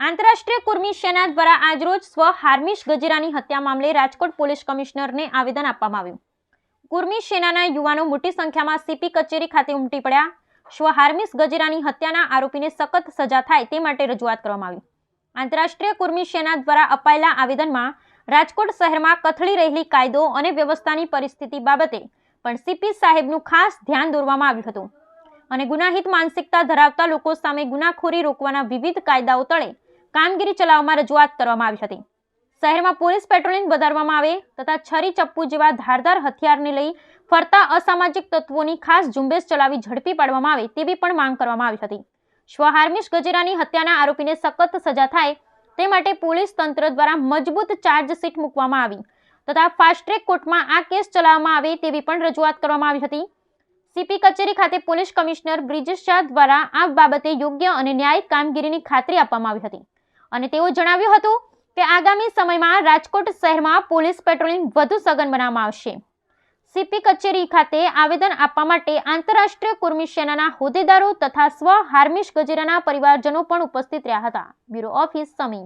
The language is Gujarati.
આંતરરાષ્ટ્રીય કુર્મી સેના દ્વારા આજરોજ સ્વ હાર્મિશ ગજેરાની હત્યા મામલે રાજકોટ પોલીસ કમિશનરને આવેદન આપવામાં આવ્યું. કુર્મી સેનાના યુવાનો મોટી સંખ્યામાં સીપી કચેરી ખાતે ઉમટી પડ્યા. સ્વ હાર્મિશ ગજેરાની હત્યાના આરોપીને સખત સજા થાય તે માટે રજૂઆત કરવામાં આવી. આંતરરાષ્ટ્રીય કુર્મી સેના દ્વારા અપાયેલા આવેદનમાં રાજકોટ શહેરમાં કથળી રહેલી કાયદો અને વ્યવસ્થાની પરિસ્થિતિ બાબતે પણ સીપી સાહેબનું ખાસ ધ્યાન દોરવામાં આવ્યું હતું. અને ગુનાહિત માનસિકતા ધરાવતા લોકો સામે ગુનાખોરી રોકવાના વિવિધ કાયદાઓ તળે કામગીરી ચલાવવામાં રજૂઆત કરવામાં આવી હતી. શહેરમાં પોલીસ પેટ્રોલિંગ વધારવામાં આવે તથા છરી ચપ્પુ જેવા ધારદાર હથિયારને લઈ ફરતા અસામાજિક તત્વોની ખાસ ઝુંબેશ ચલાવી ઝડપી પાડવામાં આવે તેવી પણ માંગ કરવામાં આવી હતી. સ્વહાર્મિશ ગજેરાની હત્યાના આરોપીને સખત સજા થાય તે માટે પોલીસ તંત્ર દ્વારા મજબૂત ચાર્જશીટ મૂકવામાં આવી તથા ફાસ્ટ ટ્રેક કોર્ટમાં આ કેસ ચલાવવામાં આવે તેવી પણ રજૂઆત કરવામાં આવી હતી. સીપી કચેરી ખાતે પોલીસ કમિશનર બ્રિજેશ શાહ દ્વારા આ બાબતે યોગ્ય અને ન્યાયિક કામગીરીની ખાતરી આપવામાં આવી હતી. અને તેઓ જણાવ્યું હતું કે આગામી સમયમાં રાજકોટ શહેરમાં પોલીસ પેટ્રોલિંગ વધુ સઘન બનાવવામાં આવશે. સીપી કચેરી ખાતે આવેદન આપવા માટે આંતરરાષ્ટ્રીય કુર્મી સેનાના હોદ્દેદારો તથા સ્વ હાર્મિશ ગજેરાના પરિવારજનો પણ ઉપસ્થિત રહ્યા હતા. બ્યુરો ઓફિસ સમી